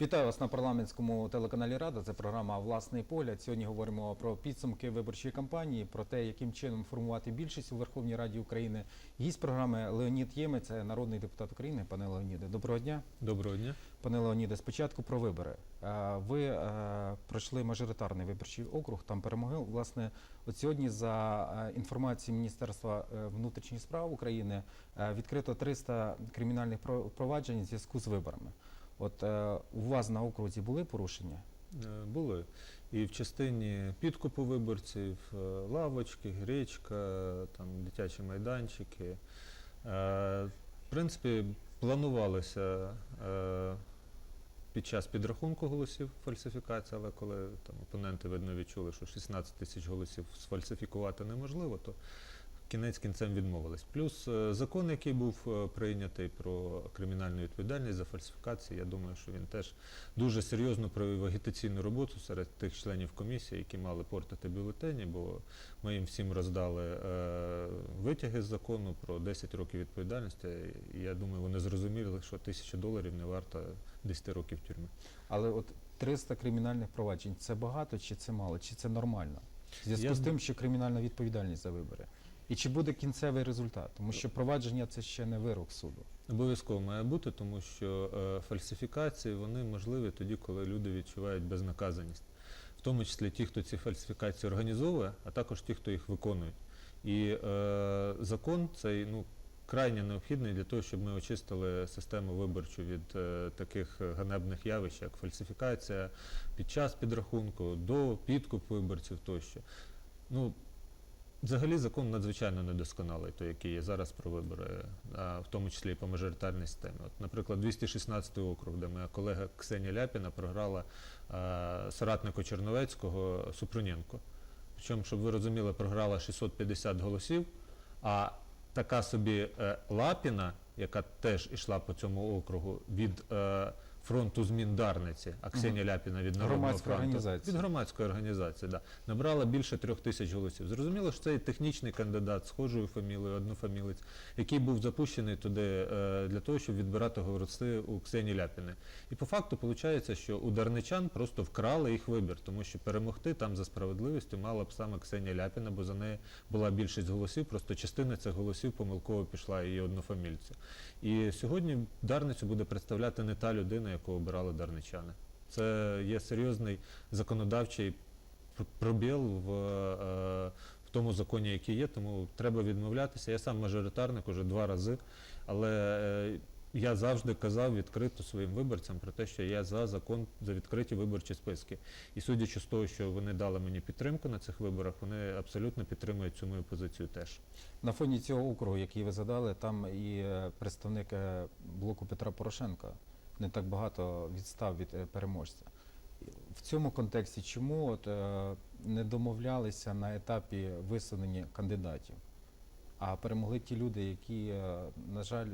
Вітаю вас на парламентському телеканалі Рада. Це програма Власний погляд. Сьогодні говоримо про підсумки виборчої кампанії, про те, яким чином формувати більшість у Верховній Раді України. Гість програми Леонід Ємець, це народний депутат України. Пане Леоніде, доброго дня. Доброго дня. Пане Леоніде, спочатку про вибори. Е, Ви е, пройшли мажоритарний виборчий округ, там перемогли. Власне, от сьогодні, за е, інформацією Міністерства внутрішніх справ України, відкрито 300 кримінальних про- проваджень в зв'язку з виборами. От е, у вас на окрузі були порушення? Е, Були і в частині підкупу виборців, е, лавочки, гречка, там дитячі майданчики. Е, В принципі, планувалося е, під час підрахунку голосів фальсифікація, але коли там опоненти видно відчули, що 16 тисяч голосів сфальсифікувати неможливо, то кінець кінцем відмовились. Плюс е, закон, який був е, прийнятий про кримінальну відповідальність за фальсифікації, я думаю, що він теж дуже серйозно провів агітаційну роботу серед тих членів комісії, які мали портити бюлетені, бо ми їм всім роздали е, витяги з закону про 10 років відповідальності. І я думаю, вони зрозуміли, що тисяча доларів не варта 10 років тюрми. Але от 300 кримінальних проваджень це багато чи це мало, чи це нормально? В зв'язку з- тим, що кримінальна відповідальність за вибори. І чи буде кінцевий результат? Тому що провадження це ще не вирок суду. Обов'язково має бути, тому що е, фальсифікації вони можливі тоді, коли люди відчувають безнаказаність, в тому числі ті, хто ці фальсифікації організовує, а також ті, хто їх виконує. І е, закон цей ну крайне необхідний для того, щоб ми очистили систему виборчу від е, таких ганебних явищ, як фальсифікація під час підрахунку, до підкуп виборців тощо. Ну, Взагалі закон надзвичайно недосконалий, той, який є зараз про вибори, а в тому числі і по мажоритарній системі. От, наприклад, 216 округ, де моя колега Ксенія Ляпіна програла а, соратнику Черновецького Супруненко. Причому, щоб ви розуміли, програла 650 голосів, а така собі е, Лапіна, яка теж йшла по цьому округу від е, фронту змін Дарниці, а Ксенія Ляпіна від Народного фронту. організація. Від громадської організації, да. Набрала більше трьох тисяч голосів. Зрозуміло, що це і технічний кандидат схожою фамілією, однофамілець, який був запущений туди е, для того, щоб відбирати голоси у Ксенії Ляпіни. І по факту виходить, що у дарничан просто вкрали їх вибір, тому що перемогти там за справедливістю мала б саме Ксенія Ляпіна, бо за неї була більшість голосів, просто частина цих голосів помилково пішла її однофамільцю. І сьогодні Дарницю буде представляти не та людина, яку обирали дарничани. Це є серйозний законодавчий пробіл в, е, в тому законі, який є, тому треба відмовлятися. Я сам мажоритарник уже два рази, але е, я завжди казав відкрито своїм виборцям про те, що я за закон за відкриті виборчі списки. І судячи з того, що вони дали мені підтримку на цих виборах, вони абсолютно підтримують цю мою позицію теж. На фоні цього округу, який ви задали, там і е, представник е, блоку Петра Порошенка не так багато відстав від е, переможця. В цьому контексті чому от, е, не домовлялися на етапі висунення кандидатів, а перемогли ті люди, які, е, на жаль,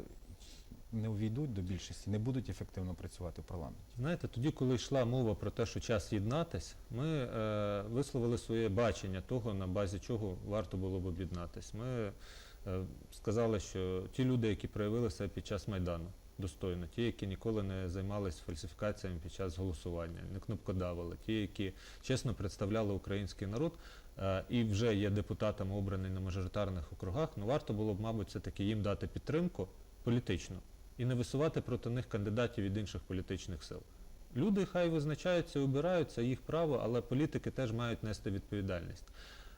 не увійдуть до більшості, не будуть ефективно працювати в парламенті? Знаєте, тоді, коли йшла мова про те, що час єднатись, ми е, висловили своє бачення того, на базі чого варто було б об'єднатись. Ми е, сказали, що ті люди, які проявили себе під час Майдану достойно, ті, які ніколи не займалися фальсифікаціями під час голосування, не кнопкодавили, ті, які чесно представляли український народ е, і вже є депутатами обрані на мажоритарних округах, ну варто було б, мабуть, все-таки їм дати підтримку політичну і не висувати проти них кандидатів від інших політичних сил. Люди хай визначаються обираються, їх право, але політики теж мають нести відповідальність.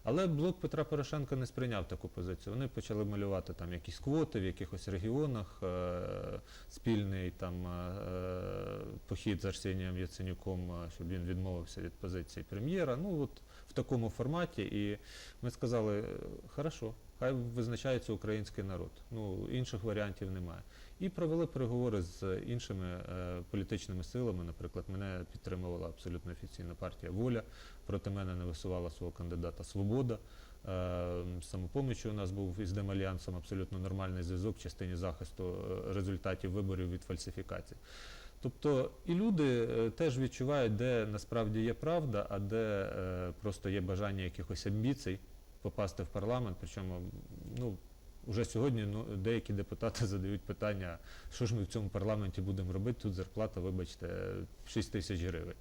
Але блок Петра Порошенка не сприйняв таку позицію. Вони почали малювати там якісь квоти в якихось регіонах, е- спільний там е- похід з Арсенієм Яценюком, е, щоб він відмовився від позиції прем'єра. Ну от в такому форматі. І ми сказали, «Е, хорошо, хай визначається український народ. Ну інших варіантів немає. І провели переговори з іншими е, політичними силами. Наприклад, мене підтримувала абсолютно офіційна партія Воля. Проти мене не висувала свого кандидата Свобода. Е, самопомічі у нас був із Демальянсом абсолютно нормальний зв'язок в частині захисту е, результатів виборів від фальсифікацій. Тобто і люди е, теж відчувають, де насправді є правда, а де е, просто є бажання якихось амбіцій попасти в парламент. Причому, ну Уже сьогодні ну, деякі депутати задають питання, що ж ми в цьому парламенті будемо робити, тут зарплата, вибачте, 6 тисяч гривень.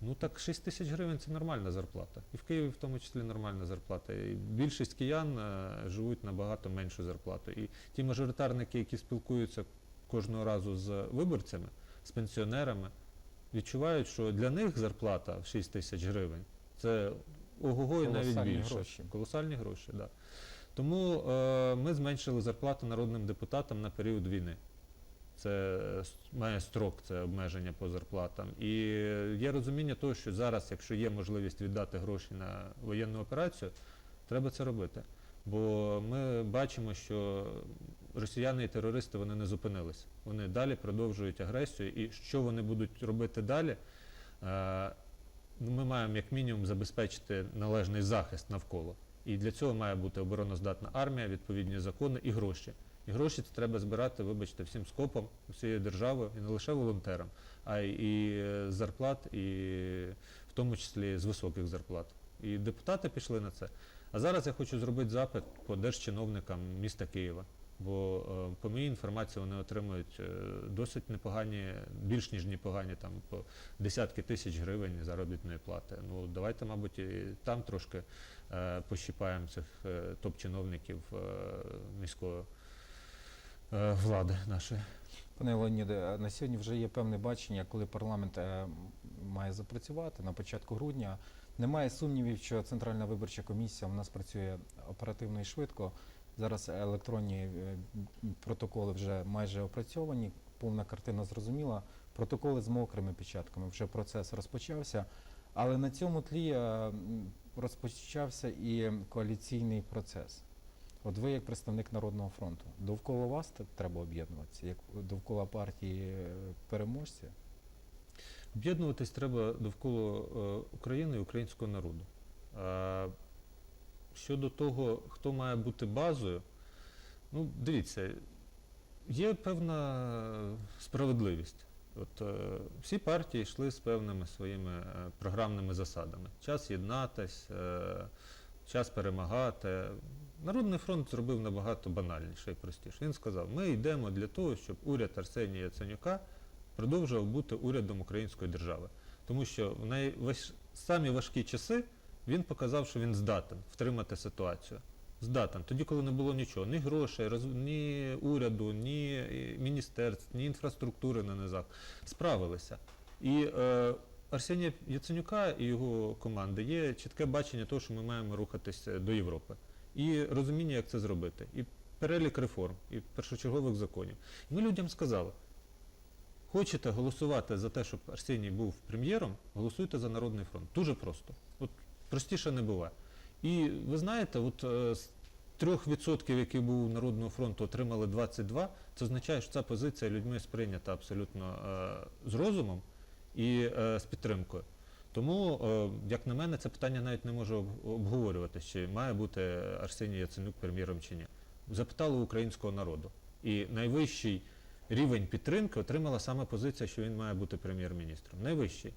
Ну так 6 тисяч гривень це нормальна зарплата. І в Києві в тому числі нормальна зарплата. І більшість киян е, живуть набагато меншу зарплату. І ті мажоритарники, які спілкуються кожного разу з виборцями, з пенсіонерами, відчувають, що для них зарплата в 6 тисяч гривень це ого-го і навіть більше. гроші. Колосальні гроші. Да. Тому е, ми зменшили зарплату народним депутатам на період війни. Це має строк, це обмеження по зарплатам. І є розуміння того, що зараз, якщо є можливість віддати гроші на воєнну операцію, треба це робити. Бо ми бачимо, що росіяни і терористи вони не зупинились. Вони далі продовжують агресію. І що вони будуть робити далі? Е, ми маємо як мінімум забезпечити належний захист навколо. І для цього має бути обороноздатна армія, відповідні закони і гроші. І гроші це треба збирати, вибачте, всім скопом, усією державою, і не лише волонтерам, а і е, з зарплат, і в тому числі з високих зарплат. І депутати пішли на це. А зараз я хочу зробити запит по держчиновникам міста Києва. Бо е, по моїй інформації вони отримують е, досить непогані, більш ніж непогані там по десятки тисяч гривень заробітної плати. Ну давайте, мабуть, і там трошки е, пощипаємо цих топ-чиновників міської влади нашої. Пане Леоніде, на сьогодні вже є певне бачення, коли парламент має запрацювати на початку грудня. Немає сумнівів, що Центральна виборча комісія у нас працює оперативно і швидко. Зараз електронні е, протоколи вже майже опрацьовані, повна картина зрозуміла. Протоколи з мокрими печатками. Вже процес розпочався. Але на цьому тлі е, розпочався і коаліційний процес. От ви як представник Народного фронту, довкола вас треба об'єднуватися, як довкола партії е, переможця. Об'єднуватись треба довкола України і українського народу. Щодо того, хто має бути базою, ну дивіться, є певна справедливість. От е, всі партії йшли з певними своїми е, програмними засадами. Час єднатись, е, час перемагати. Народний фронт зробив набагато банальніше і простіше. Він сказав: ми йдемо для того, щоб уряд Арсенія Яценюка продовжував бути урядом української держави. Тому що в найваж... самі важкі часи він показав, що він здатен втримати ситуацію. Здатен. Тоді, коли не було нічого, ні грошей, ні уряду, ні е, міністерств, ні інфраструктури на низах. Справилися. І е, Арсенія Яценюка і його команди є чітке бачення того, що ми маємо рухатися до Європи. І розуміння, як це зробити. І перелік реформ, і першочергових законів. Ми людям сказали, Хочете голосувати за те, щоб Арсеній був прем'єром, голосуйте за Народний фронт. Дуже просто. От простіше не буває. І ви знаєте, от е, з 3%, які був у Народного фронту, отримали 22, це означає, що ця позиція людьми сприйнята абсолютно е, з розумом і е, з підтримкою. Тому, як на мене, це питання навіть не може об- обговорюватися, чи має бути Арсеній Яценюк прем'єром чи ні. Запитали українського народу. І найвищий рівень підтримки отримала саме позиція, що він має бути прем'єр-міністром. Найвищий.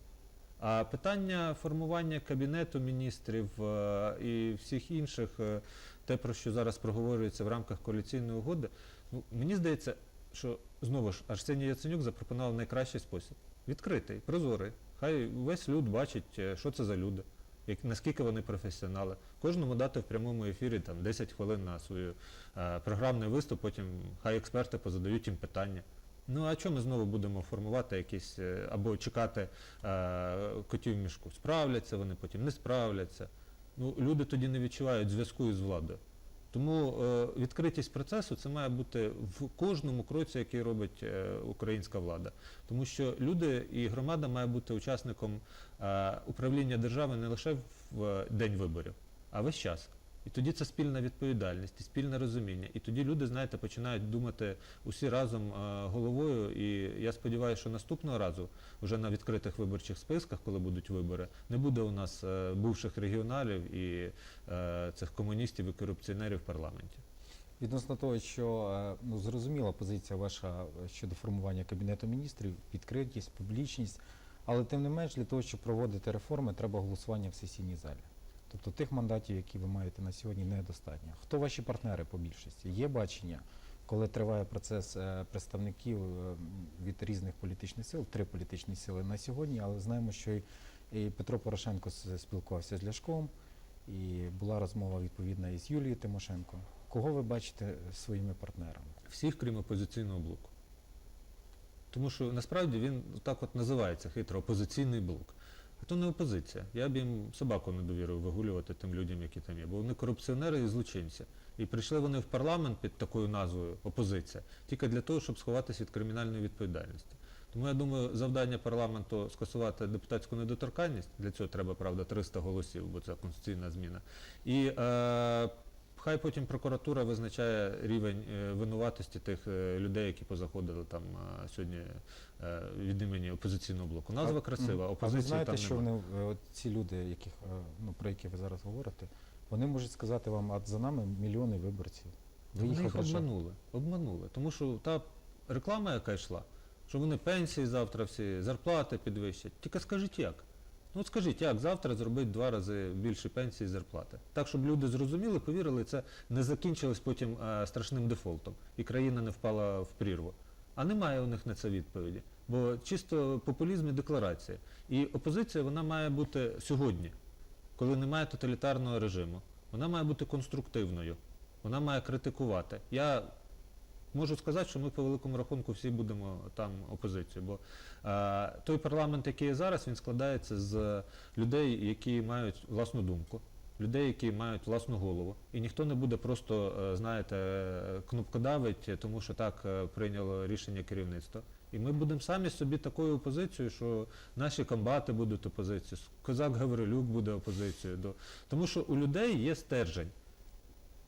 А питання формування кабінету міністрів е, і всіх інших, е, те, про що зараз проговорюється в рамках коаліційної угоди, ну, мені здається, що знову ж Арсеній Яценюк запропонував найкращий спосіб. Відкритий, прозорий. Хай весь люд бачить, е, що це за люди, як, наскільки вони професіонали. Кожному дати в прямому ефірі там, 10 хвилин на свою е, програмний виступ, потім хай експерти позадають їм питання. Ну а чому ми знову будемо формувати якісь е, або чекати е, котів мішку? Справляться вони, потім не справляться. Ну, люди тоді не відчувають зв'язку із владою. Тому е, відкритість процесу це має бути в кожному кроці, який робить е, українська влада. Тому що люди і громада має бути учасником е, управління держави не лише в е, день виборів, а весь час. І тоді це спільна відповідальність і спільне розуміння. І тоді люди, знаєте, починають думати усі разом е, головою. І я сподіваюся, що наступного разу, вже на відкритих виборчих списках, коли будуть вибори, не буде у нас е, бувших регіоналів і е, цих комуністів і корупціонерів в парламенті. Відносно того, що ну, зрозуміла позиція ваша щодо формування Кабінету міністрів, відкритість, публічність, але тим не менш для того, щоб проводити реформи, треба голосування в сесійній залі. Тобто тих мандатів, які ви маєте на сьогодні, недостатньо. Хто ваші партнери по більшості? Є бачення, коли триває процес е, представників е, від різних політичних сил, три політичні сили на сьогодні, але знаємо, що і, і Петро Порошенко спілкувався з Ляшком, і була розмова відповідна із Юлією Тимошенко. Кого ви бачите своїми партнерами? Всіх, крім опозиційного блоку. Тому що насправді він так от називається хитро опозиційний блок. А то не опозиція. Я б їм собаку не довірив вигулювати тим людям, які там є. Бо вони корупціонери і злочинці. І прийшли вони в парламент під такою назвою опозиція тільки для того, щоб сховатися від кримінальної відповідальності. Тому я думаю, завдання парламенту скасувати депутатську недоторканність. Для цього треба, правда, 300 голосів, бо це конституційна зміна. І е, хай потім прокуратура визначає рівень е, винуватості тих е, людей, які позаходили там е, сьогодні від імені опозиційного блоку. Назва красива, мгм. А ви опозиції знаєте, там що вони, ці люди, яких, ну, про які ви зараз говорите, вони можуть сказати вам, а за нами мільйони виборців. Ви їх їх обманули, обманули. Тому що та реклама, яка йшла, що вони пенсії завтра всі, зарплати підвищать. Тільки скажіть як? Ну скажіть, як завтра зробити два рази більше пенсії і зарплати? Так, щоб люди зрозуміли, повірили, це не закінчилось потім е, страшним дефолтом, і країна не впала в прірву. А немає у них на це відповіді. Бо чисто популізм і декларація. І опозиція вона має бути сьогодні, коли немає тоталітарного режиму. Вона має бути конструктивною. Вона має критикувати. Я можу сказати, що ми по великому рахунку всі будемо там опозицією. Бо е, той парламент, який є зараз, він складається з людей, які мають власну думку, людей, які мають власну голову. І ніхто не буде просто, е, знаєте, кнопкодавить, тому що так е, прийняло рішення керівництво. І ми будемо самі собі такою опозицією, що наші комбати будуть опозицією, козак Гаврилюк буде опозицією. Тому що у людей є стержень.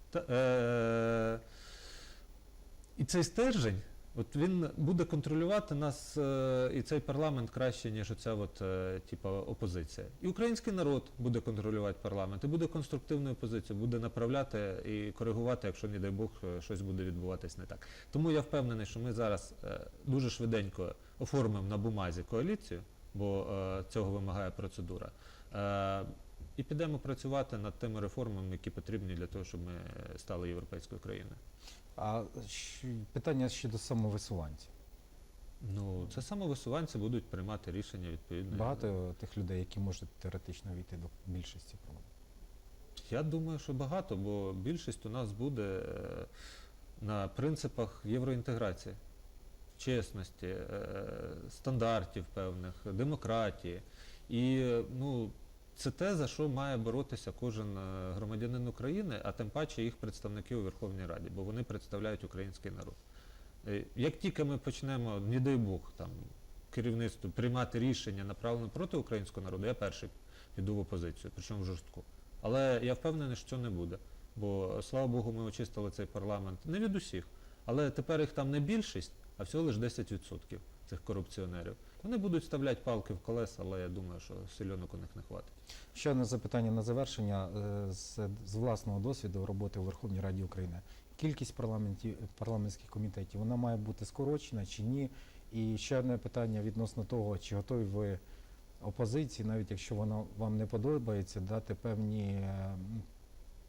Та, е, цей стержень, от він буде контролювати нас е, і цей парламент краще, ніж оця от, е, типа, опозиція. І український народ буде контролювати парламент, і буде конструктивною опозицією, буде направляти і коригувати, якщо, не дай Бог, е, щось буде відбуватись не так. Тому я впевнений, що ми зараз е, дуже швиденько оформимо на бумазі коаліцію, бо е, цього вимагає процедура. Е, і підемо працювати над тими реформами, які потрібні для того, щоб ми стали європейською країною. А питання щодо самовисуванців. Ну, це самовисуванці будуть приймати рішення відповідно. Багато тих людей, які можуть теоретично війти до більшості парламенту. Я думаю, що багато, бо більшість у нас буде е, на принципах євроінтеграції, чесності, е, стандартів певних, демократії. І ну, це те, за що має боротися кожен е, громадянин України, а тим паче їх представники у Верховній Раді, бо вони представляють український народ. Е, Як тільки ми почнемо, не дай Бог, там, керівництву приймати рішення направлене проти українського народу, я перший піду в опозицію, причому жорстку. Але я впевнений, що не буде. Бо, слава Богу, ми очистили цей парламент не від усіх, але тепер їх там не більшість, а всього лише 10% цих корупціонерів. Вони будуть вставляти палки в колеса, але я думаю, що сильонок у них не хватить. Ще одне запитання на завершення Е, з, з власного досвіду роботи у Верховній Раді України. Кількість парламентів, парламентських комітетів вона має бути скорочена чи ні? І ще одне питання відносно того, чи готові ви опозиції, навіть якщо вона вам не подобається, дати певні, е,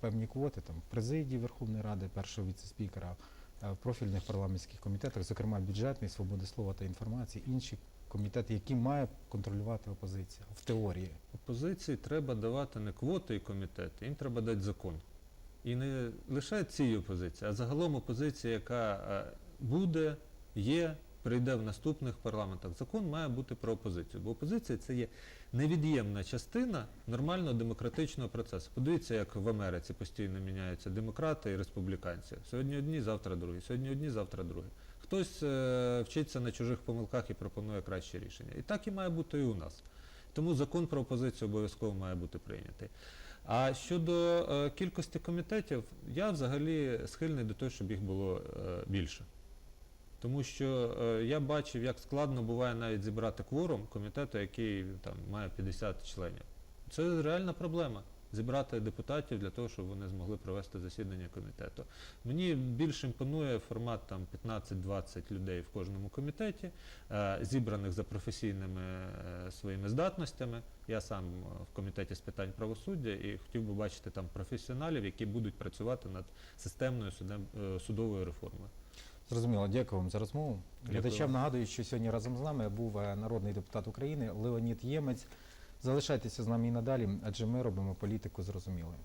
певні квоти там президії Верховної Ради, першого віце-спікера, в профільних парламентських комітетах, зокрема бюджетний, свободи слова та інформації, інші комітети, які має контролювати опозиція в теорії. Опозиції треба давати не квоти і комітети, їм треба дати закон. І не лише цій опозиції, а загалом опозиція, яка е, буде, є, прийде в наступних парламентах. Закон має бути про опозицію, бо опозиція це є невід'ємна частина нормального демократичного процесу. Подивіться, як в Америці постійно міняються демократи і республіканці. Сьогодні одні, завтра другі, сьогодні одні, завтра другі. Хтось е, вчиться на чужих помилках і пропонує кращі рішення. І так і має бути і у нас. Тому закон про опозицію обов'язково має бути прийнятий. А щодо е, кількості комітетів, я взагалі схильний до того, щоб їх було е, більше. Тому що е, я бачив, як складно буває навіть зібрати кворум комітету, який там має 50 членів. Це реальна проблема. зібрати депутатів для того, щоб вони змогли провести засідання комітету. Мені більш імпонує формат там 15-20 людей в кожному комітеті, е, зібраних за професійними е, своїми здатностями. Я сам е, в комітеті з питань правосуддя і хотів би бачити там професіоналів, які будуть працювати над системною судовою реформою. Зрозуміло, дякую вам за розмову. Глядачам нагадую, що сьогодні разом з нами був е, народний депутат України Леонід Ємець. Залишайтеся з нами і надалі, адже ми робимо політику зрозумілою.